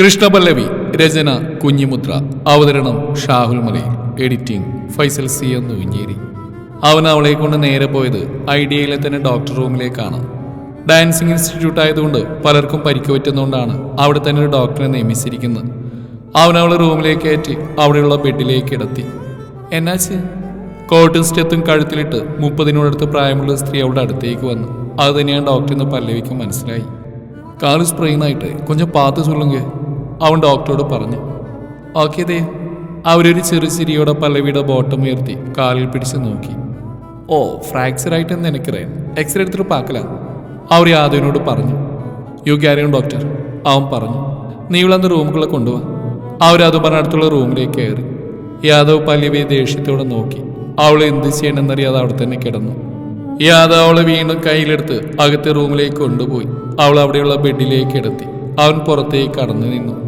കൃഷ്ണപല്ലവി രചന കുഞ്ഞിമുദ്ര അവതരണം ഷാഹുൽ മലയിൽ editing Faisal C എന്ന് ഉഞ്ഞേരി അവൻ അവളെ കൊണ്ട് നേരെ പോയത് ഐഡിയയിലെ തന്നെ ഡോക്ടർ റൂമിലേക്കാണ് ഡാൻസിങ് ഇൻസ്റ്റിറ്റ്യൂട്ട് ആയതുകൊണ്ട് പലർക്കും പരിക്ക് പറ്റുന്നതുകൊണ്ടാണ് അവിടെ തന്നെ ഒരു ഡോക്ടറെ നിയമിച്ചിരിക്കുന്നത്. അവൻ അവളെ റൂമിലേക്ക് കയറ്റി അവിടെയുള്ള ബെഡിലേക്ക് ഇടത്തി. എന്നാച്ച്? കോട്ടും സ്റ്റെത്തും കഴുത്തിലിട്ട് മുപ്പതിനോടടുത്ത് പ്രായമുള്ള സ്ത്രീ അവളുടെ അടുത്തേക്ക് വന്നു. അത് തന്നെയാണ് ഡോക്ടറിന് പല്ലവിക്ക് മനസ്സിലായി. കാൽ സ്പ്രെയിൻ ആയിട്ട് കൊഞ്ചം പാത്ത് ചൊല്ലുങ്ക അവൻ ഡോക്ടറോട് പറഞ്ഞു ഓക്കെ ദേ അവരൊരു ചെറു ചിരിയോടെ പല്ലവിയുടെ ബോട്ടം ഉയർത്തി കാലിൽ പിടിച്ച് നോക്കി. ഓ ഫ്രാക്ചർ ആയിട്ടെന്ന് എനിക്കറിയാം. എക്സ്റേ എടുത്തിട്ട് പാക്കല. അവർ യാദവിനോട് പറഞ്ഞു യു ക്യാരിയൻ ഡോക്ടർ അവൻ പറഞ്ഞു നീ ഇവളന്ന് റൂമുകളെ കൊണ്ടുപോവാ അവരത് പറഞ്ഞ അടുത്തുള്ള റൂമിലേക്ക് കയറി. യാദവ് പല്ലവിയെ ദേഷ്യത്തോടെ നോക്കി. അവൾ എന്ത് ചെയ്യണമെന്നറിയാതെ അവിടെ തന്നെ കിടന്നു. യാദവ് അവളെ വീണ്ടും കയ്യിലെടുത്ത് അകത്തെ റൂമിലേക്ക് കൊണ്ടുപോയി. അവൾ അവിടെയുള്ള ബെഡിലേക്ക് എടുത്തി. അവൻ പുറത്തേക്ക് കടന്നു നിന്നു.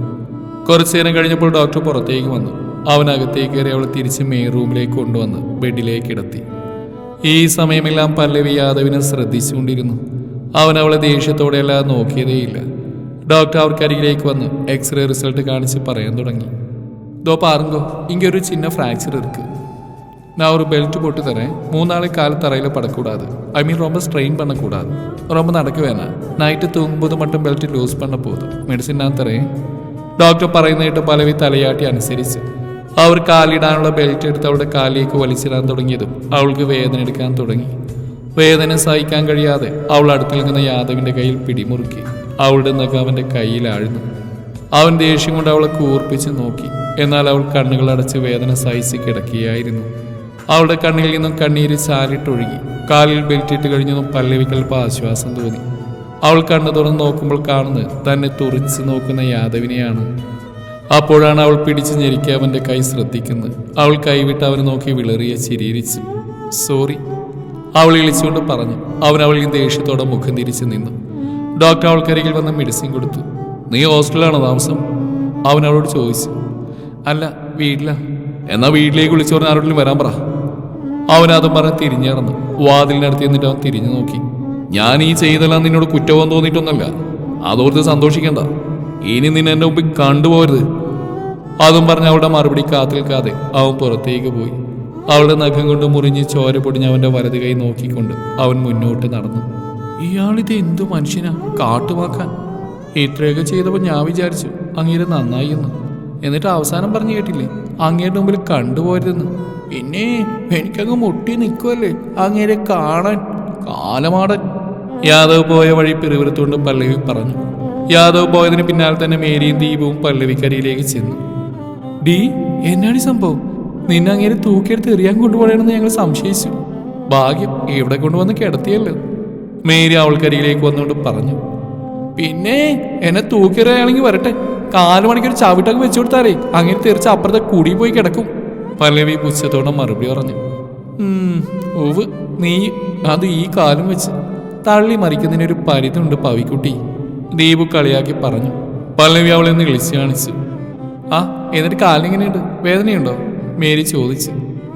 കുറച്ചു നേരം കഴിഞ്ഞപ്പോൾ ഡോക്ടർ പുറത്തേക്ക് വന്നു. അവനകത്തേക്ക് കയറി അവൾ തിരിച്ച് മെയിൻ റൂമിലേക്ക് കൊണ്ടുവന്ന് ബെഡിലേക്ക് കിടത്തി. ഈ സമയമെല്ലാം പല്ലവി യാദവിനെ ശ്രദ്ധിച്ചുകൊണ്ടിരുന്നു. അവൻ അവളെ ദേഷ്യത്തോടെയല്ല നോക്കിയതേയില്ല. ഡോക്ടർ അവർക്കരികിലേക്ക് വന്ന് എക്സ്റേ റിസൾട്ട് കാണിച്ച് പറയാൻ തുടങ്ങി. ദോ പാറുങ്കോ ഇങ്ങൊരു ചിന്ന ഫ്രാക്ചർ എടുക്ക്. ഞാൻ ഒരു ബെൽറ്റ് போட்டு தரேன் മൂന്നാളെ കാൽ തറയിൽ പടക്കൂടാതെ. ഐ മീൻ റൊമ്പ സ്ട്രെയിൻ ஸ்ட்ரெயின் பண்ணக்கூடாது ரொம்ப நடக்க வேணாம் நைட்டு தூங்கும்போது மட்டும் பெல்ட் லூஸ் பண்ண போதும் மெடிசின் நான் ഡോക്ടർ പറയുന്നതായിട്ട് പലവി തലയാട്ടി അനുസരിച്ച്. അവർ കാലിടാനുള്ള ബെൽറ്റ് എടുത്ത് അവളുടെ കാലിലേക്ക് വലിച്ചിടാൻ തുടങ്ങിയതും അവൾക്ക് വേദന എടുക്കാൻ തുടങ്ങി. വേദന സഹിക്കാൻ കഴിയാതെ അവൾ അടുത്ത് നിൽക്കുന്ന യാദവിന്റെ കയ്യിൽ പിടിമുറുക്കി അവളുടെ നഖം അവന്റെ കയ്യിലാഴ്ന്നു അവൻ ദേഷ്യം കൊണ്ട് അവളെ കൂർപ്പിച്ച് നോക്കി. എന്നാൽ അവൾ കണ്ണുകൾ അടച്ച് വേദന സഹിച്ച് കിടക്കുകയായിരുന്നു. അവളുടെ കണ്ണിൽ നിന്നും കണ്ണീര് ചാലിട്ടൊഴുകി. കാലിൽ ബെൽറ്റിട്ട് കഴിഞ്ഞതും പല്ലവിക്കൽപ്പം ആശ്വാസം തോന്നി. അവൾ കണ്ണു തുറന്ന് നോക്കുമ്പോൾ കാണുന്നത് തന്നെ തുറിച്ച് നോക്കുന്ന യാദവിനെയാണ്. അപ്പോഴാണ് അവൾ പിടിച്ചു ഞെരിക്കുക അവന്റെ കൈ ശ്രദ്ധിക്കുന്നത്. അവൾ കൈവിട്ട് അവനെ നോക്കി വിളറിയ ചിരിയിരിച്ചു. സോറി അവൾ ഇളിച്ചുകൊണ്ട് പറഞ്ഞു. അവൻ അവളിൽ ദേഷ്യത്തോടെ മുഖം തിരിച്ചു നിന്നു. ഡോക്ടർ അവൾക്കരികിൽ വന്ന് മെഡിസിൻ കൊടുത്തു. നീ ഹോസ്റ്റലിലാണോ താമസം? അവൻ അവളോട് ചോദിച്ചു. അല്ല വീട്ടിലാ. എന്നാ വീട്ടിലേക്ക് വിളിച്ചു പറഞ്ഞ ആരോടും വരാൻ പറ. അവൻ അതും പറഞ്ഞ് തിരിഞ്ഞു നടന്നു. വാതിലിനടുത്ത് എന്നിട്ട് അവൻ തിരിഞ്ഞു നോക്കി. ഞാൻ ഈ ചെയ്തെല്ലാം നിന്നോട് കുറ്റവും തോന്നിയിട്ടൊന്നല്ല. അതോർത്ത് സന്തോഷിക്കണ്ട. ഇനി നിന്നെ എന്റെ മുമ്പിൽ കണ്ടുപോരുത് അതും പറഞ്ഞ് അവളുടെ മറുപടി കാത്തിൽക്കാതെ അവൻ പുറത്തേക്ക് പോയി. അവളുടെ നഖം കൊണ്ട് മുറിഞ്ഞ് ചോര പൊടിഞ്ഞ് അവന്റെ വലത് കൈ നോക്കിക്കൊണ്ട് അവൻ മുന്നോട്ട് നടന്നു. ഇയാളിത് എന്തു മനുഷ്യനാ? കാട്ടുവാക്കാൻ. ഇത്രയൊക്കെ ചെയ്തപ്പോൾ ഞാൻ വിചാരിച്ചു അങ്ങേര് നന്നായി എന്ന്. എന്നിട്ട് അവസാനം പറഞ്ഞു കേട്ടില്ലേ? അങ്ങേരുടെ മുമ്പിൽ കണ്ടുപോരുതെന്ന് പിന്നെ എനിക്കങ്ങ് മുട്ടി നിൽക്കുമല്ലേ അങ്ങേരെ കാണാൻ. കാലമാടൻ. യാദവ് പോയ വഴി പിറുവിറുത്തുകൊണ്ട് പല്ലവി പറഞ്ഞു. യാദവ് പോയതിന് പിന്നാലെ തന്നെ മേരിയും ദീപവും പല്ലവിക്കരിയിലേക്ക് ചെന്നു. ഡി എന്നാണ് സംഭവം? നിന്നെ അങ്ങനെ തൂക്കിയെടുത്ത് എറിയാൻ കൊണ്ടുപോകണമെന്ന് ഞങ്ങൾ സംശയിച്ചു. ഭാഗ്യം ഇവിടെ കൊണ്ടുവന്ന് കിടത്തിയല്ലോ. മേരി അവൾക്കരിയിലേക്ക് വന്നുകൊണ്ട് പറഞ്ഞു. പിന്നെ എന്നെ തൂക്കിയെറിയാണെങ്കിൽ വരട്ടെ. കാൽ മണിക്കൊരു ചവിട്ടൊക്കെ വെച്ചു കൊടുത്താലേ അങ്ങനെ തീർച്ച അപ്പുറത്തെ കുടി പോയി കിടക്കും. പല്ലവി പുച്ഛത്തോടെ മറുപടി പറഞ്ഞു. "ഉം, ഉവ് നീ അത് ഈ കാലം വെച്ച്. തള്ളി മറിക്കുന്നതിനൊരു പരിധിയുണ്ട് പവിക്കുട്ടി. ദീപു കളിയാക്കി പറഞ്ഞു. പല്ലവി അവളെ ഒന്ന് വിളിച്ചു കാണിച്ചു. ആ എന്നിട്ട് കാലിനെങ്ങനെയുണ്ട്? വേദനയുണ്ടോ? മേരി ചോദിച്ചു.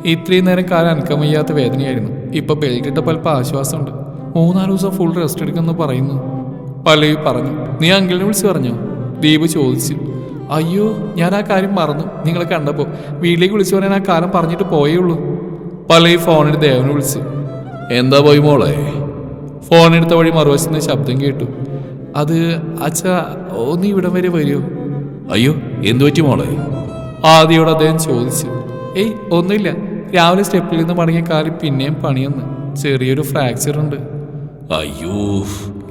ഇത്രയും നേരം കാലം അനക്കാൻ വയ്യാത്ത വേദനയായിരുന്നു. ഇപ്പൊ ബെൽറ്റ് ഇട്ടപ്പോൾ അല്പം ആശ്വാസമുണ്ട്. മൂന്നാൽ ദിവസം ഫുൾ റെസ്റ്റ് എടുക്കുമെന്ന് പറയുന്നു. പല്ലവി പറഞ്ഞു. നീ അങ്കിളിനെ വിളിച്ച് പറഞ്ഞോ? ദീപ് ചോദിച്ചു. അയ്യോ ഞാൻ ആ കാര്യം മറന്നു. നിങ്ങളെ കണ്ടപ്പോൾ വീട്ടിലേക്ക് വിളിച്ചു പറയാൻ ആ കാലം പറഞ്ഞിട്ട് പോയേ ഉള്ളൂ. പല്ലവി ഫോണിൽ ദേവനെ വിളിച്ചു. എന്താ പോയി മോളെ? ഫോൺ എടുത്ത വഴി മറുവശത്ത് ശബ്ദം കേട്ടു. അത് അച്ഛ ഒന്ന് ഇവിടം വരെ വരുമോ അയ്യോ എന്തു പറ്റി മോളെ? ആദ്യയോട് അദ്ദേഹം ചോദിച്ചു. ഏയ് ഒന്നുമില്ല. രാവിലെ സ്റ്റെപ്പിൽ നിന്ന് മടങ്ങിയ കാലിൽ പിന്നെയും പണിയെന്ന്. ചെറിയൊരു ഫ്രാക്ചർ ഉണ്ട്. അയ്യോ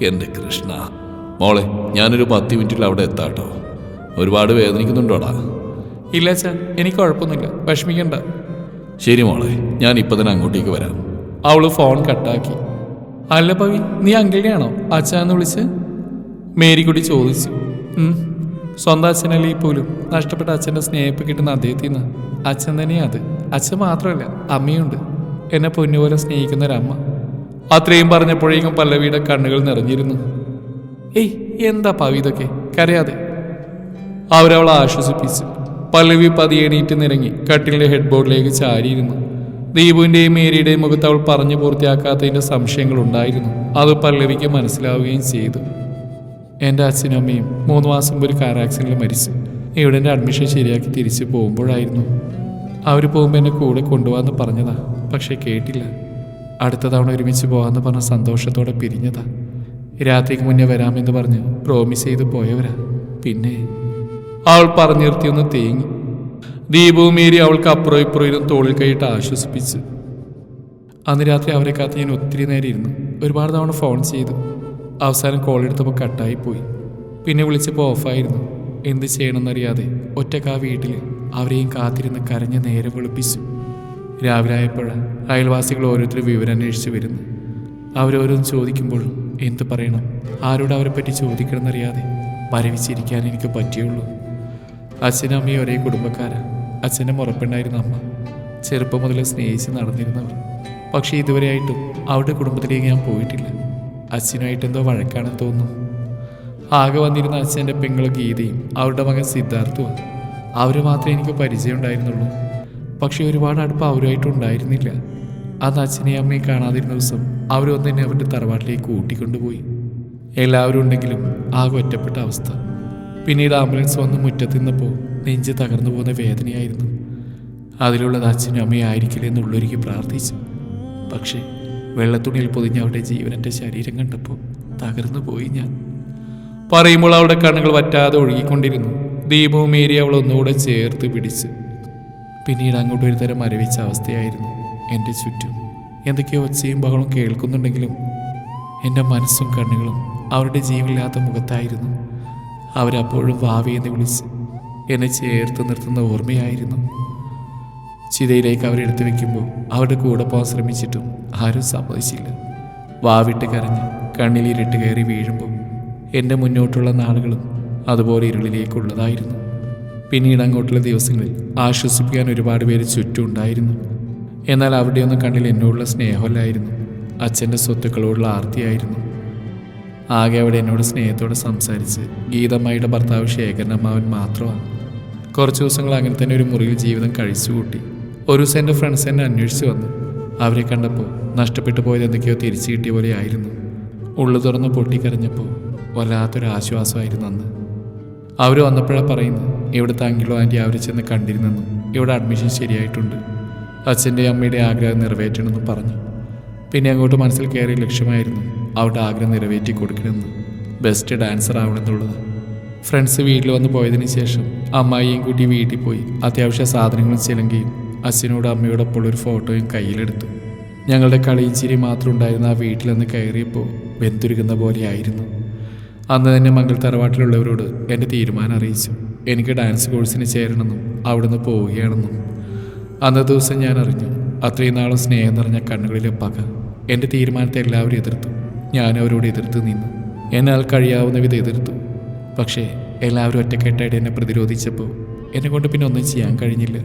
എന്റെ കൃഷ്ണ. മോളെ ഞാനൊരു പത്ത് മിനിറ്റിൽ അവിടെ എത്താട്ടോ. ഒരുപാട് വേദനിക്കുന്നുണ്ടോടാ? ഇല്ല അച്ഛാ എനിക്ക് കുഴപ്പമൊന്നുമില്ല. വിഷമിക്കണ്ട. ശരി മോളെ ഞാൻ ഇപ്പം തന്നെ അങ്ങോട്ടേക്ക് വരാം. അവൾ ഫോൺ കട്ടാക്കി. അല്ല പവി നീ അങ്കിളിനെയാണോ? അച്ഛന്ന് വിളിച്ച്? മേരിക്കുട്ടി ചോദിച്ചു. സ്വന്തം അച്ഛനല്ലേ ഈ പോലും നഷ്ടപ്പെട്ട അച്ഛന്റെ സ്നേഹിപ്പ് കിട്ടുന്ന അദ്ദേഹത്തിൽ നിന്ന് അച്ഛൻ തന്നെയാ അത്. അച്ഛൻ മാത്രമല്ല അമ്മയുണ്ട്. എന്നെ പൊന്നുപോലെ സ്നേഹിക്കുന്ന ഒരമ്മ അത്രയും പറഞ്ഞപ്പോഴേക്കും പല്ലവിയുടെ കണ്ണുകൾ നിറഞ്ഞിരുന്നു. ഏയ് എന്താ പവി ഇതൊക്കെ? കരയാതെ. അവരവളെ ആശ്വസിപ്പിച്ചു. പല്ലവി പതിയെ എണീറ്റ് നിരങ്ങി കട്ടിലിന്റെ ഹെഡ് ബോർഡിലേക്ക് ചാരിയിരുന്നു. ദീപുവിന്റെയും മേരിയുടെയും മുഖത്ത് അവൾ പറഞ്ഞു സംശയങ്ങൾ ഉണ്ടായിരുന്നു. അത് പല്ലവിക്ക് മനസ്സിലാവുകയും ചെയ്തു. എന്റെ അച്ഛനും അമ്മയും മൂന്ന് മാസം ഒരു കാർ ആക്സിഡന്റിൽ മരിച്ചു. ഇവിടെ അഡ്മിഷൻ ശരിയാക്കി തിരിച്ചു പോകുമ്പോഴായിരുന്നു. അവർ പോകുമ്പോൾ എന്നെ കൂടെ കൊണ്ടുപോകാമെന്ന് പറഞ്ഞതാ. പക്ഷെ കേട്ടില്ല. അടുത്ത തവണ ഒരുമിച്ച് പോകാമെന്ന് പറഞ്ഞ സന്തോഷത്തോടെ പിരിഞ്ഞതാ. രാത്രിക്ക് മുന്നേ വരാമെന്ന് പറഞ്ഞ് പ്രോമിസ് ചെയ്ത് പോയവരാ. പിന്നെ അവൾ പറഞ്ഞു നിർത്തിയൊന്ന് തേങ്ങി. ദീപവും മീരി അവൾക്ക് അപ്പുറം ഇപ്പുറം ഇരുന്ന് തോളിൽ കൈയിട്ട് ആശ്വസിപ്പിച്ച്. അന്ന് രാത്രി അവരെ കാത്ത് ഞാൻ ഒത്തിരി നേരം ഇരുന്നു. ഒരുപാട് തവണ ഫോൺ ചെയ്തു. അവസാനം കോൾ എടുത്തപ്പോൾ കട്ടായി പോയി. പിന്നെ വിളിച്ചപ്പോൾ ഓഫായിരുന്നു എന്ത് ചെയ്യണമെന്നറിയാതെ ഒറ്റയ്ക്ക് വീട്ടിൽ അവരെയും കാത്തിരുന്ന് കരഞ്ഞ് നേരെ വിളിപ്പിച്ചു. രാവിലെ ആയപ്പോൾ അയൽവാസികൾ ഓരോരുത്തർ വിവരം അന്വേഷിച്ച് വരുന്നു. അവരോരോന്ന് ചോദിക്കുമ്പോൾ എന്ത് പറയണം? ആരോട് അവരെ പറ്റി ചോദിക്കണമെന്നറിയാതെ മരവിച്ചിരിക്കാൻ എനിക്ക് പറ്റിയുള്ളൂ. അച്ഛനമ്മയും ഒരേ കുടുംബക്കാരാ. അച്ഛന്റെ മുറപ്പുണ്ടായിരുന്ന അമ്മ. ചെറുപ്പം മുതൽ സ്നേഹിച്ച് നടന്നിരുന്നവർ പക്ഷേ ഇതുവരെയായിട്ടും അവരുടെ കുടുംബത്തിലേക്ക് ഞാൻ പോയിട്ടില്ല. അച്ഛനുമായിട്ട് എന്തോ വഴക്കാണെന്ന് തോന്നുന്നു. ആകെ വന്നിരുന്ന അച്ഛന്റെ പെങ്ങൾ ഗീതയും അവരുടെ മകൻ സിദ്ധാർത്ഥുമാണ് അവർ മാത്രമേ എനിക്ക് പരിചയം ഉണ്ടായിരുന്നുള്ളൂ. പക്ഷേ ഒരുപാട് അടുപ്പം അവരുമായിട്ട് ഉണ്ടായിരുന്നില്ല. അന്ന് അച്ഛനെയും അമ്മയും കാണാതിരുന്ന ദിവസം അവരൊന്നു തന്നെ അവരുടെ തറവാട്ടിലേക്ക് കൂട്ടിക്കൊണ്ടുപോയി. എല്ലാവരും ഉണ്ടെങ്കിലും ആകെ ഒറ്റപ്പെട്ട അവസ്ഥ. പിന്നീട് ആംബുലൻസ് വന്ന് മുറ്റത്ത് നിന്നപ്പോൾ നെഞ്ച് തകർന്നു പോകുന്ന വേദനയായിരുന്നു. അതിലുള്ളത് അച്ഛനും അമ്മയായിരിക്കില്ല എന്നുള്ളൊരുക്കി പ്രാർത്ഥിച്ചു. പക്ഷേ വെള്ളത്തുണിയിൽ പൊതിഞ്ഞ അവരുടെ ജീവനന്റെ ശരീരം കണ്ടപ്പോൾ തകർന്നു പോയി ഞാൻ. പറയുമ്പോൾ അവളുടെ കണ്ണുകൾ വറ്റാതെ ഒഴുകിക്കൊണ്ടിരുന്നു. ദീപവും മേരി അവൾ ഒന്നുകൂടെ ചേർത്ത് പിടിച്ച്. പിന്നീട് അങ്ങോട്ട് ഒരു തരം മരവിച്ച അവസ്ഥയായിരുന്നു എന്റെ ചുറ്റും. എന്തൊക്കെയോ ഒച്ചയും ബഹളും കേൾക്കുന്നുണ്ടെങ്കിലും എന്റെ മനസ്സും കണ്ണുകളും അവരുടെ ജീവനില്ലാത്ത മുഖത്തായിരുന്നു. അവരപ്പോഴും വാവി എന്ന് വിളിച്ച് എന്നെ ചേർത്ത് നിർത്തുന്ന ഓർമ്മയായിരുന്നു. ചിതയിലേക്ക് അവരെടുത്ത് വെക്കുമ്പോൾ അവരുടെ കൂടെ പോകാൻ ശ്രമിച്ചിട്ടും ആരും സമ്മതിച്ചില്ല. വാവിട്ട് കരഞ്ഞ് കണ്ണിലിരുട്ട് കയറി വീഴുമ്പോൾ എന്റെ മുന്നോട്ടുള്ള നാളുകളും അതുപോലെ ഇരുളിലേക്കുള്ളതായിരുന്നു. പിന്നീട് അങ്ങോട്ടുള്ള ദിവസങ്ങളിൽ ആശ്വസിപ്പിക്കാൻ ഒരുപാട് പേര് ചുറ്റും ഉണ്ടായിരുന്നു. എന്നാൽ അവിടെയൊന്നും കണ്ണിൽ എന്നോടുള്ള സ്നേഹമല്ലായിരുന്നു. അച്ഛന്റെ സ്വത്തുക്കളോടുള്ള ആർത്തിയായിരുന്നു. ആകെ അവിടെ എന്നോട് സ്നേഹത്തോടെ സംസാരിച്ച് ഗീതമ്മയുടെ ഭർത്താവ് ശേഖരൻ അമ്മാവൻ മാത്രമാണ്. കുറച്ച് ദിവസങ്ങൾ അങ്ങനെ തന്നെ ഒരു മുറിയിൽ ജീവിതം കഴിച്ചു കൂട്ടി ഒരു ദിവസം എന്റെ ഫ്രണ്ട്സ് എന്നെ അന്വേഷിച്ച് വന്നു. അവരെ കണ്ടപ്പോൾ നഷ്ടപ്പെട്ടു പോയത് എന്തൊക്കെയോ തിരിച്ചു കിട്ടിയ പോലെ ആയിരുന്നു. ഉള്ളു തുറന്ന് പൊട്ടിക്കരഞ്ഞപ്പോൾ വല്ലാത്തൊരു ആശ്വാസമായിരുന്നു അന്ന്. അവർ വന്നപ്പോഴാണ് പറയുന്നത് ഇവിടുത്തെ അങ്കിളോ ആന്റി അവർ ചെന്ന് കണ്ടിരുന്നെന്നും ഇവിടെ അഡ്മിഷൻ ശരിയായിട്ടുണ്ട്. അച്ഛന്റെ അമ്മയുടെ ആഗ്രഹം നിറവേറ്റണമെന്ന് പറഞ്ഞു. പിന്നെ അങ്ങോട്ട് മനസ്സിൽ കയറിയ ലക്ഷ്യമായിരുന്നു അവരുടെ ആഗ്രഹം നിറവേറ്റി കൊടുക്കണമെന്ന് ബെസ്റ്റ് ഡാൻസർ ആവണമെന്നുള്ളത്. ഫ്രണ്ട്സ് വീട്ടിൽ വന്ന് പോയതിന് ശേഷം അമ്മായിയും കൂട്ടി വീട്ടിൽ പോയി. അത്യാവശ്യ സാധനങ്ങളും ചിലങ്കയും അച്ഛനോട് അമ്മയോടൊപ്പം ഒരു ഫോട്ടോയും കയ്യിലെടുത്തു. ഞങ്ങളുടെ കളിയും ചിരി മാത്രം ഉണ്ടായിരുന്ന ആ വീട്ടിൽ നിന്ന് കയറിയപ്പോൾ വെന്തുരുകുന്ന പോലെയായിരുന്നു. അന്ന് തന്നെ മംഗൾ തറവാട്ടിലുള്ളവരോട് എന്റെ തീരുമാനം അറിയിച്ചു. എനിക്ക് ഡാൻസ് കോഴ്സിന് ചേരണമെന്നും അവിടുന്ന് പോവുകയാണെന്നും. അന്ന് ദിവസം ഞാൻ അറിഞ്ഞു. അത്രയും നാളും സ്നേഹം നിറഞ്ഞ കണ്ണുകളിലെ പക എന്റെ തീരുമാനത്തെ എല്ലാവരും എതിർത്തു. ഞാൻ അവരോട് എതിർത്ത് നിന്നു. എന്നാൽ കഴിയാവുന്ന വിധം എതിർത്തു. പക്ഷേ എല്ലാവരും ഒറ്റക്കെട്ടായിട്ട് എന്നെ പ്രതിരോധിച്ചപ്പോൾ എന്നെ കൊണ്ട് പിന്നെ ഒന്നും ചെയ്യാൻ കഴിഞ്ഞില്ല.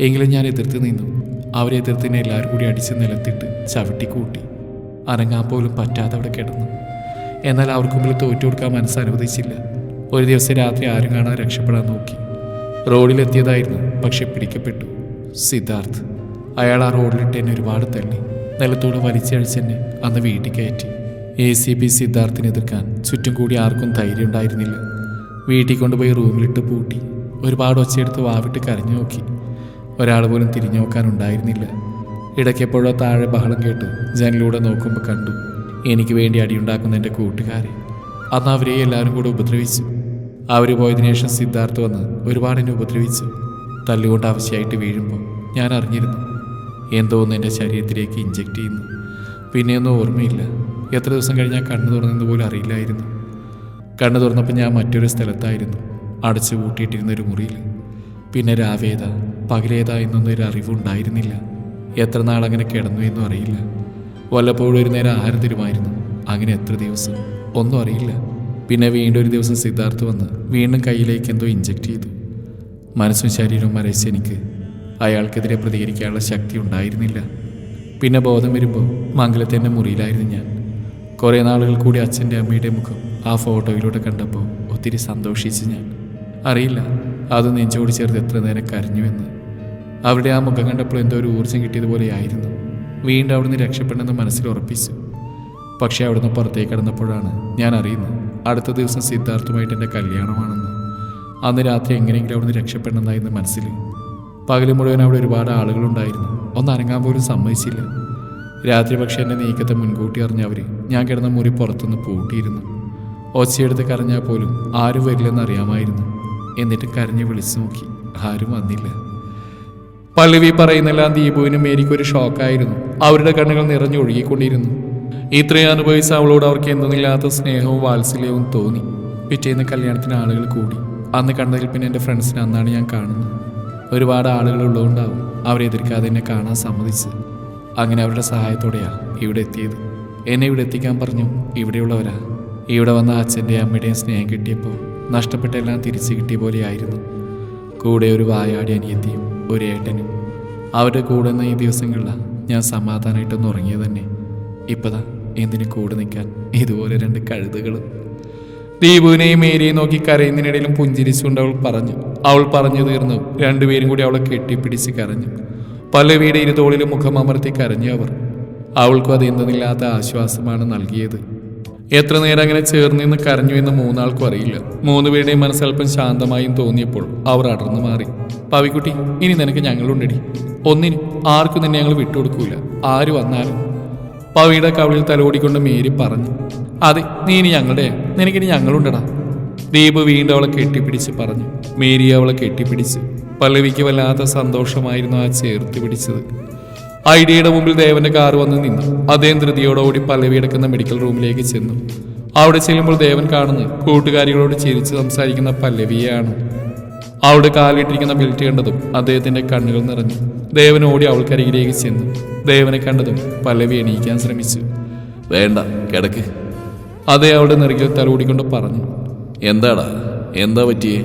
എങ്കിലും ഞാൻ എതിർത്ത് നിന്നു. അവരെ എതിർത്തിനെ എല്ലാവരും കൂടി അടിച്ച് നിലത്തിട്ട് ചവിട്ടി കൂട്ടി. അനങ്ങാൻ പോലും പറ്റാതെ അവിടെ കിടന്നു. എന്നാൽ അവർക്ക് മുമ്പിൽ തോറ്റു കൊടുക്കാൻ മനസ്സ് അനുവദിച്ചില്ല. ഒരു ദിവസം രാത്രി ആരും കാണാൻ രക്ഷപ്പെടാൻ നോക്കി. റോഡിലെത്തിയതായിരുന്നു പക്ഷെ പിടിക്കപ്പെട്ടു. സിദ്ധാർത്ഥ് അയാൾ ആ റോഡിലിട്ട് എന്നെ ഒരുപാട് തള്ളി. നിലത്തോട് വലിച്ചഴിച്ചെന്നെ അന്ന് വീട്ടിൽ കയറ്റി. എ സി പി സിദ്ധാർത്ഥിനെ എതിർക്കാൻ ചുറ്റും കൂടി ആർക്കും ധൈര്യം ഉണ്ടായിരുന്നില്ല. വീട്ടിൽ കൊണ്ടുപോയി റൂമിലിട്ട് പൂട്ടി. ഒരുപാട് ഒച്ചയെടുത്ത് വാവിട്ട് കരഞ്ഞു നോക്കി. ഒരാൾ പോലും തിരിഞ്ഞു നോക്കാനുണ്ടായിരുന്നില്ല ഇടയ്ക്കെപ്പോഴോ താഴെ ബഹളം കേട്ട് ജനലിലൂടെ നോക്കുമ്പോൾ കണ്ടു. എനിക്ക് വേണ്ടി അടിയുണ്ടാക്കുന്ന എന്റെ കൂട്ടുകാരെ. അന്ന് അവരെ എല്ലാവരും കൂടെ ഉപദ്രവിച്ചു. അവർ പോയതിനു ശേഷം സിദ്ധാർത്ഥ് വന്ന് ഒരുപാട് എന്നെ ഉപദ്രവിച്ചു. തല്ലുകൊണ്ട് ആവശ്യമായിട്ട് വീഴുമ്പോൾ ഞാൻ അറിഞ്ഞിരുന്നു. എന്തോന്ന് എന്റെ ശരീരത്തിലേക്ക് ഇഞ്ചെക്റ്റ് ചെയ്യുന്നു. പിന്നെയൊന്നും ഓർമ്മയില്ല. എത്ര ദിവസം കഴിഞ്ഞാൽ കണ്ണു തുറന്നത് പോലും അറിയില്ലായിരുന്നു. കണ്ണു തുറന്നപ്പോൾ ഞാൻ മറ്റൊരു സ്ഥലത്തായിരുന്നു അടച്ചു പൂട്ടിയിട്ടിരുന്ന ഒരു മുറിയിൽ. പിന്നെ രാവേത പകലേത എന്നൊന്നും ഒരു അറിവുണ്ടായിരുന്നില്ല എത്ര നാളങ്ങനെ കിടന്നു എന്നും അറിയില്ല. വല്ലപ്പോഴും ഒരു നേരം ആഹാരം തരുമായിരുന്നു അങ്ങനെ എത്ര ദിവസം ഒന്നും അറിയില്ല. പിന്നെ വീണ്ടും ഒരു ദിവസം സിദ്ധാർത്ഥ് വന്ന് വീണ്ടും കയ്യിലേക്ക് എന്തോ ഇഞ്ചക്ട് ചെയ്തു. മനസ്സും ശരീരവും മരച്ച് എനിക്ക് അയാൾക്കെതിരെ പ്രതികരിക്കാനുള്ള ശക്തി ഉണ്ടായിരുന്നില്ല. പിന്നെ ബോധം വരുമ്പോൾ മംഗലത്തിന്റെ മുറിയിലായിരുന്നു ഞാൻ. കുറേ നാളുകൾ കൂടി അച്ഛന്റെ അമ്മയുടെ മുഖം ആ ഫോട്ടോയിലൂടെ കണ്ടപ്പോൾ ഒത്തിരി സന്തോഷിച്ച് ഞാൻ. അറിയില്ല അത് നെഞ്ചോട് ചേർത്ത് എത്ര നേരം കരഞ്ഞുവെന്ന് അവിടെ ആ മുഖം കണ്ടപ്പോൾ എന്തോ ഒരു ഊർജം കിട്ടിയതുപോലെ ആയിരുന്നു. വീണ്ടും അവിടുന്ന് രക്ഷപ്പെടണമെന്ന് മനസ്സിൽ ഉറപ്പിച്ചു. പക്ഷേ അവിടുന്ന് പുറത്തേക്ക് കടന്നപ്പോഴാണ് ഞാൻ അറിയുന്നത് അടുത്ത ദിവസം സിദ്ധാർത്ഥുമായിട്ട് എന്റെ കല്യാണമാണെന്ന്. അന്ന് രാത്രി എങ്ങനെയെങ്കിലും അവിടുന്ന് രക്ഷപ്പെടണമെന്നായിരുന്നു മനസ്സിൽ. പകൽ മുഴുവൻ അവിടെ ഒരുപാട് ആളുകളുണ്ടായിരുന്നു. ഒന്ന് പോലും സമ്മതിച്ചില്ല. രാത്രി പക്ഷേ എന്റെ നീക്കത്തെ മുൻകൂട്ടി അറിഞ്ഞവർ ഞാൻ കിടന്ന മുറി പുറത്തുനിന്ന് പൂട്ടിയിരുന്നു. ഒച്ചയെടുത്ത് കരഞ്ഞാൽ പോലും ആരും വരില്ലെന്ന് അറിയാമായിരുന്നു. എന്നിട്ട് കരഞ്ഞ് വിളിച്ചു നോക്കി. ആരും വന്നില്ല. പള്ളിവി പറയുന്നെല്ലാം ദീപുവിനും മേരിക്കും ഒരു ഷോക്കായിരുന്നു. അവരുടെ കണ്ണുകൾ നിറഞ്ഞൊഴുകിക്കൊണ്ടിരുന്നു ഇത്രയും അനുഭവിച്ച അവളോട് അവർക്ക് എന്തെന്നില്ലാത്ത സ്നേഹവും വാത്സല്യവും തോന്നി. പിറ്റേന്ന് കല്യാണത്തിന് ആളുകൾ കൂടി. അന്ന് കണ്ടതിൽ പിന്നെ എന്റെ ഫ്രണ്ട്സിനെ അന്നാണ് ഞാൻ കാണുന്നത്. ഒരുപാട് ആളുകൾ ഉള്ളതുകൊണ്ടാവും അവരെ എതിർക്കാതെ എന്നെ കാണാൻ സമ്മതിച്ച് അങ്ങനെ അവരുടെ സഹായത്തോടെയാണ് ഇവിടെ എത്തിയത്. എന്നെ ഇവിടെ എത്തിക്കാൻ പറഞ്ഞു ഇവിടെയുള്ളവരാ. ഇവിടെ വന്ന അച്ഛന്റെയും അമ്മയുടെയും സ്നേഹം കിട്ടിയപ്പോൾ നഷ്ടപ്പെട്ടെല്ലാം തിരിച്ചു കിട്ടിയ പോലെയായിരുന്നു കൂടെ ഒരു വായാടി അനിയത്തിയും ഒരു ഏട്ടനും. അവരുടെ കൂടെ നിന്ന് ഈ ദിവസങ്ങളിലാണ് ഞാൻ സമാധാനമായിട്ടൊന്ന് ഉറങ്ങിയത് തന്നെ. ഇപ്പതാ എന്തിനു കൂടെ നിൽക്കാൻ ഇതുപോലെ രണ്ട് കഴുതുകളും. ദീപുവിനെയും മേരിയെയും നോക്കി കരയുന്നതിനിടയിലും പുഞ്ചിരിച്ചുകൊണ്ട് അവൾ പറഞ്ഞു. അവൾ പറഞ്ഞു തീർന്നു. രണ്ടുപേരും കൂടി അവളെ കെട്ടിപ്പിടിച്ച് കരഞ്ഞു. പല്ലവിയുടെ മുഖം അമർത്തി കരഞ്ഞു അവർ. അവൾക്കും അത് എന്തെന്നില്ലാത്ത ആശ്വാസമാണ് നൽകിയത്. എത്ര നേരം അങ്ങനെ ചേർന്ന് നിന്ന് കരഞ്ഞു എന്ന് മൂന്നാൾക്കും അറിയില്ല. മൂന്നുപേരുടെയും മനസ്സൽപ്പം ശാന്തമായും തോന്നിയപ്പോൾ അവർ അടർന്നു മാറി. പവിക്കുട്ടി ഇനി നിനക്ക് ഞങ്ങളുണ്ടടി. ഒന്നിനും ആർക്കും നിന്നെ ഞങ്ങൾ വിട്ടുകൊടുക്കൂല. ആര് വന്നാലും. പവിയുടെ കവിളിൽ തലോടിക്കൊണ്ട് മേരി പറഞ്ഞു അതെ നീ ഇനി ഞങ്ങളുടെ നിനക്കിനി ഞങ്ങളുണ്ടടാ. ദീപ് വീണ്ടും അവളെ കെട്ടിപ്പിടിച്ച് പറഞ്ഞു. മേരി അവളെ കെട്ടിപ്പിടിച്ച്. പല്ലവിക്ക് വല്ലാത്ത സന്തോഷമായിരുന്നു ആ ചേർത്ത് പിടിച്ചത്. ഐഡിയയുടെ മുമ്പിൽ ദേവന്റെ കാർ വന്ന് നിന്നു. അദ്ദേഹം ധൃതിയോടുകൂടി പല്ലവി എടുക്കുന്ന മെഡിക്കൽ റൂമിലേക്ക് ചെന്നു. അവിടെ ചെല്ലുമ്പോൾ ദേവൻ കാണുന്നത് കൂട്ടുകാരികളോട് ചിരിച്ച് സംസാരിക്കുന്ന പല്ലവിയാണ് അവിടെ കാലിട്ടിരിക്കുന്ന ബെൽറ്റ് കണ്ടതും അദ്ദേഹത്തിന്റെ കണ്ണുകൾ നിറഞ്ഞു. ദേവൻ ഓടി അവൾക്കരികിലേക്ക് ചെന്നു. ദേവനെ കണ്ടതും പല്ലവി എണീക്കാൻ ശ്രമിച്ചു. വേണ്ട കിടക്ക്. അതേ അവളുടെ നെറുകിൽ തലോടിക്കൊണ്ട് പറഞ്ഞു. എന്താടാ? എന്താ പറ്റിയേ?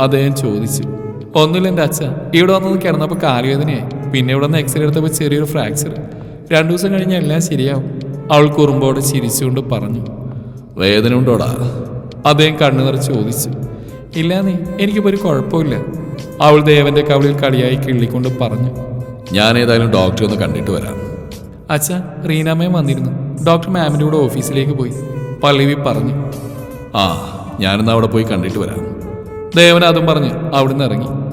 അദ്ദേഹം ചോദിച്ചു. ഒന്നുമില്ല എന്റെ അച്ഛ ഇവിടെ വന്നത് കിടന്നപ്പോൾ കാലുവേദനയായി. പിന്നെ ഇവിടെ നിന്ന് എക്സ്റേ എടുത്തപ്പോൾ ചെറിയൊരു ഫ്രാക്ചർ രണ്ടു ദിവസം കഴിഞ്ഞാൽ എല്ലാം ശരിയാവും. അവൾ കുറുമ്പോട് ചിരിച്ചുകൊണ്ട് പറഞ്ഞു. വേദന ഉണ്ടോടാ അദ്ദേഹം കണ്ണു നിറച്ച് ചോദിച്ചു. ഇല്ല നീ എനിക്കിപ്പോൾ ഒരു കുഴപ്പമില്ല. അവൾ ദേവന്റെ കവളിൽ കളിയായി കിള്ളിക്കൊണ്ട് പറഞ്ഞു. ഞാൻ ഏതായാലും ഡോക്ടറെ ഒന്ന് കണ്ടിട്ട് വരാം. അച്ഛ റീനാമയം വന്നിരുന്നു. ഡോക്ടർ മാമിന്റെ കൂടെ ഓഫീസിലേക്ക് പോയി. പള്ളിവി പറഞ്ഞു. ആ ഞാനിന്ന് അവിടെ പോയി കണ്ടിട്ട് വരാം. ദേവൻ അതും പറഞ്ഞ് അവിടുന്ന് ഇറങ്ങി.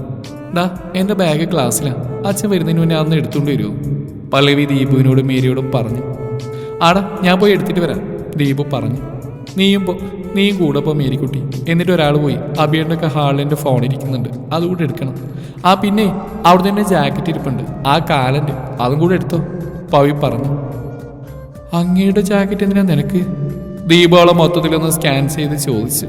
ഡാ എന്റെ ബാഗ് ക്ലാസ്സിലാണ് അച്ഛൻ വരുന്നതിന് മുന്നേ അന്ന് എടുത്തുകൊണ്ട് വരുമോ പല്ലവി ദീപുവിനോടും മേരിയോടും പറഞ്ഞു. ആടാ ഞാൻ പോയി എടുത്തിട്ട് വരാം ദീപു പറഞ്ഞു. നീയും പോ നീയും കൂടെ പോ മേരിക്കുട്ടി. എന്നിട്ട് ഒരാൾ പോയി അബിയുടെ ഒക്കെ ഹാളിന്റെ ഫോൺ ഇരിക്കുന്നുണ്ട് അതുകൂടെ എടുക്കണം. ആ പിന്നെ അവിടെ തന്നെ ജാക്കറ്റ് ഇരിപ്പുണ്ട്. ആ കാലന്റെ അതും കൂടെ എടുത്തോ പവി പറഞ്ഞു. അങ്ങയുടെ ജാക്കറ്റ് എന്തിനാ നിനക്ക്? ദീപാവളം മൊത്തത്തിലൊന്ന് സ്കാൻ ചെയ്ത് ചോദിച്ചു.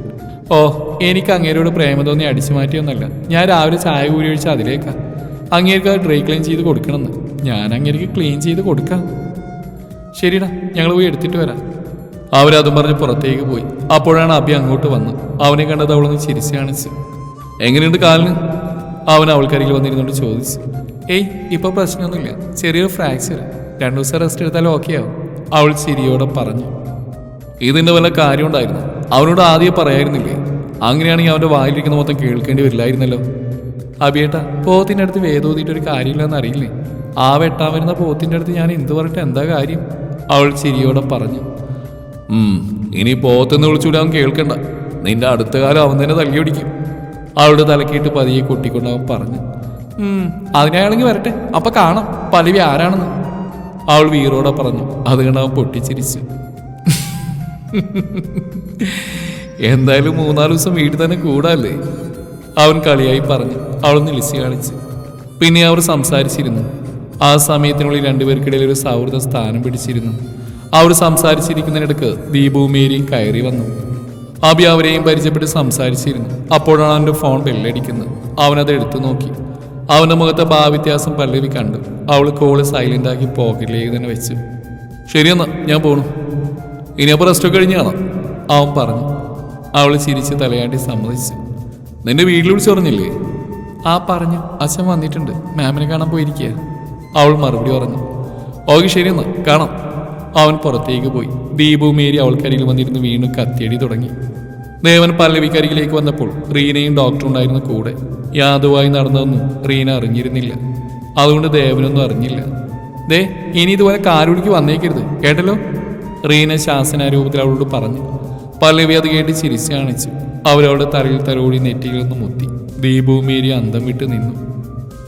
ഓ എനിക്ക് അങ്ങേരോട് പ്രേമം തോന്നി അടിച്ചു മാറ്റിയൊന്നല്ല. ഞാൻ രാവിലെ ചായ കൂടി ഒഴിച്ച് അതിലേക്കാ. അങ്ങേർക്ക് ഡ്രൈ ക്ലീൻ ചെയ്ത് കൊടുക്കണമെന്ന്. ഞാൻ അങ്ങേർക്ക് ക്ലീൻ ചെയ്ത് കൊടുക്കാം. ശരിടാ ഞങ്ങൾ പോയി എടുത്തിട്ട് വരാം. അവരതും പറഞ്ഞ് പുറത്തേക്ക് പോയി. അപ്പോഴാണ് അബി അങ്ങോട്ട് വന്ന്. അവനെ കണ്ടത് അവളൊന്ന് ചിരിച്ച് കാണിച്ചു. എങ്ങനെയുണ്ട് കാലിന്? അവൻ അവൾക്കരികിൽ വന്നിരുന്നോണ്ട് ചോദിച്ചു. ഏയ് ഇപ്പൊ പ്രശ്നമൊന്നുമില്ല. ചെറിയൊരു ഫ്രാക്ചർ രണ്ടു ദിവസം റെസ്റ്റ് എടുത്താലും ഓക്കെ ആവും. അവൾ ചിരിയോടെ പറഞ്ഞു. ഇതിന്റെ വല്ല കാര്യം ഉണ്ടായിരുന്നു? അവനോട് ആദ്യം പറയായിരുന്നില്ലേ? അങ്ങനെയാണെങ്കിൽ അവന്റെ വായിലിരിക്കുന്ന മൊത്തം കേൾക്കേണ്ടി വരില്ലായിരുന്നല്ലോ. അബിയേട്ടാ പോത്തിന്റെ അടുത്ത് വേദോതിയിട്ട് ഒരു കാര്യമില്ലെന്ന് അറിയില്ലേ? ആ വെട്ടാൻ വരുന്ന പോത്തിന്റെ അടുത്ത് ഞാൻ എന്ത് പറഞ്ഞിട്ട് എന്താ കാര്യം? അവൾ ചിരിയോടെ പറഞ്ഞു. ഇനി പോത്തെന്ന് വിളിച്ചുവിടാൻ കേൾക്കണ്ട. നിന്റെ അടുത്ത കാലം അവൻ തന്നെ തല്ലിയൊടിക്കും അവളുടെ തലക്കിട്ട് പതിയെ കൊട്ടിക്കൊണ്ട് അവൻ പറഞ്ഞു. "ഉം, അതിനാണെങ്കിൽ വരട്ടെ അപ്പൊ കാണാം പലവി ആരാണെന്ന്. അവൾ വീറോടെ പറഞ്ഞു. അത് കണ്ട് അവൻ പൊട്ടിച്ചിരിച്ചു. എന്തായാലും മൂന്നാൽ ദിവസം വീട്ടിൽ തന്നെ കൂടാല്ലേ? അവൻ കളിയായി പറഞ്ഞു. അവൾ ലിസി കാണിച്ചു. പിന്നെ അവർ സംസാരിച്ചിരുന്നു. ആ സമയത്തിനുള്ളിൽ രണ്ടുപേർക്കിടയിൽ ഒരു സൗഹൃദ സ്ഥാനം പിടിച്ചിരുന്നു. അവർ സംസാരിച്ചിരിക്കുന്നതിനിടക്ക് ദീപവും മേരിയും കയറി വന്നു. അബി അവരെയും പരിചയപ്പെട്ട് സംസാരിച്ചിരുന്നു. അപ്പോഴാണ് അവന്റെ ഫോൺ ബെല്ലടിക്കുന്നത്. അവനത് എടുത്തു നോക്കി. അവന്റെ മുഖത്തെ ഭാവ്യത്യാസം പല്ലവി കണ്ടു. അവൾ കോൾ സൈലന്റാക്കി പോക്കറ്റിലേക്ക് തന്നെ വെച്ചു. ശരിയെന്നാ ഞാൻ പോണു. ഇനി അപ്പോൾ റെസ്റ്റൊക്കെ കഴിഞ്ഞാണോ അവൻ പറഞ്ഞു. അവൾ ചിരിച്ച് തലയാട്ടി സമ്മതിച്ചു. നിന്റെ വീട്ടിൽ വിളിച്ചു പറഞ്ഞില്ലേ? ആ പറഞ്ഞു. അച്ഛൻ വന്നിട്ടുണ്ട്. മാമിനെ കാണാൻ പോയിരിക്കുക അവൾ മറുപടി പറഞ്ഞു. ഓക്കെ ശരിയെന്നാ കാണാം. അവൻ പുറത്തേക്ക് പോയി. ദീപു മേരി അവൾക്കരികിൽ വന്നിരുന്ന് വീണ്ടും കത്തിയടി തുടങ്ങി. ദേവൻ പല്ലവിക്കരികിലേക്ക് വന്നപ്പോൾ റീനയും ഡോക്ടറും ഉണ്ടായിരുന്നു കൂടെ യാതുവായി നടന്നതൊന്നും റീന അറിഞ്ഞിരുന്നില്ല. അതുകൊണ്ട് ദേവനൊന്നും അറിഞ്ഞില്ല. ദേ ഇനി ഇതുപോലെ കാലുടിക്ക് വന്നേക്കരുത്. കേട്ടല്ലോ? റീന ശാസന രൂപത്തിൽ അവളോട് പറഞ്ഞു. പല്ലവി അത് കേട്ട് ചിരിച്ചു കാണിച്ചു. അവരവളുടെ തലയിൽ തലോടി നെറ്റിയിൽ നിന്ന് മുത്തി. ദീപവും മേരി അന്തം വിട്ട് നിന്നു.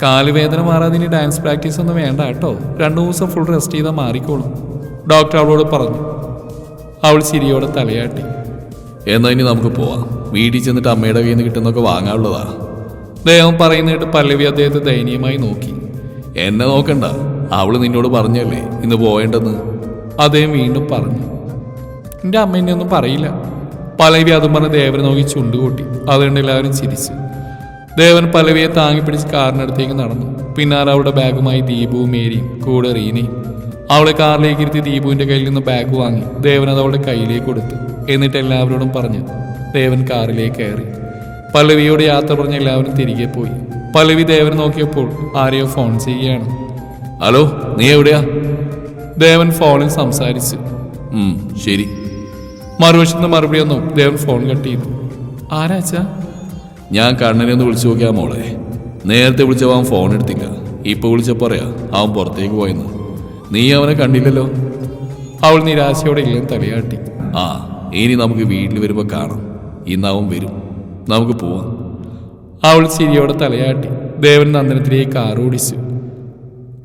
കാലുവേദന മാറാതെ ഇനി ഡാൻസ് പ്രാക്ടീസ് ഒന്നും വേണ്ട കേട്ടോ. രണ്ടു ദിവസം ഫുൾ റെസ്റ്റ് ചെയ്താൽ മാറിക്കോളും. ഡോക്ടർ അവളോട് പറഞ്ഞു. അവൾ ചിരിയോടെ തലയാട്ടി. എന്നാ ഇനി നമുക്ക് പോവാം. വീട്ടിൽ ചെന്നിട്ട് അമ്മയുടെ കയ്യിൽ നിന്ന് കിട്ടുന്നൊക്കെ വാങ്ങാനുള്ളതാ. ദൈവം പറയുന്നിട്ട് പല്ലവി അദ്ദേഹത്തെ ദയനീയമായി നോക്കി. എന്നെ നോക്കണ്ട. അവൾ നിന്നോട് പറഞ്ഞല്ലേ ഇന്ന് പോവേണ്ടെന്ന്. അദ്ദേഹം വീണ്ടും പറഞ്ഞു. എന്റെ അമ്മ എന്നെ ഒന്നും പറയില്ല. പലവി അതും പറഞ്ഞ് ദേവനെ നോക്കി ചുണ്ടുകൂട്ടി. അതുകൊണ്ട് എല്ലാവരും ചിരിച്ചു. ദേവൻ പലവിയെ താങ്ങി പിടിച്ച് കാറിനടുത്തേക്ക് നടന്നു. പിന്നാലെ അവളുടെ ബാഗുമായി ദീപുവും മേരിയും കൂടെ റീനയും. അവളെ കാറിലേക്ക് ഇരുത്തി ദീപുവിന്റെ കയ്യിൽ നിന്ന് ബാഗ് വാങ്ങി. ദേവൻ അത് അവളുടെ കയ്യിലേക്ക് കൊടുത്തു. എന്നിട്ട് എല്ലാവരോടും പറഞ്ഞു ദേവൻ കാറിലേക്ക് കയറി. പല്ലവിയോട് യാത്ര പറഞ്ഞ് എല്ലാവരും തിരികെ പോയി. പലവി ദേവൻ നോക്കിയപ്പോൾ ആരെയോ ഫോൺ ചെയ്യുകയാണ്. ഹലോ നീ എവിടെയാ? ദേവൻ ഫോണിൽ സംസാരിച്ചു. ശരി. മറുവശത്ത് മറുപടി ഒന്നും ദേവൻ ഫോൺ കട്ട് ചെയ്തു ആരാച്ചാ ഞാൻ കണ്ണനെ ഒന്ന് വിളിച്ചു നോക്കിയാ മോളെ. നേരത്തെ വിളിച്ചപ്പോൾ അവൻ ഫോൺ എടുത്തില്ല. ഇപ്പൊ വിളിച്ചപ്പോ പറയാ അവൻ പുറത്തേക്ക് പോയെന്ന്. നീ അവനെ കണ്ടില്ലല്ലോ? അവൾ നിരാശയോടെ ഇല്ലെന്ന് തലയാട്ടി. ആ ഇനി നമുക്ക് വീട്ടിൽ വരുമ്പോൾ കാണാം. ഇന്ന് അവൻ വരും. നമുക്ക് പോവാം. അവൾ ചിരിയോടെ തലയാട്ടി. ദേവൻ നന്ദനത്തിലേക്ക് കാറോടിച്ചു.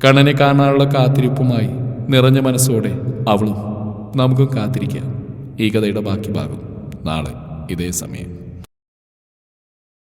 കണ്ണനെ കാണാനുള്ള കാത്തിരിപ്പുമായി നിറഞ്ഞ മനസ്സോടെ അവളും നമുക്കും കാത്തിരിക്കാം. ഈ കഥയുടെ ബാക്കി ഭാഗം നാളെ ഇതേ സമയം.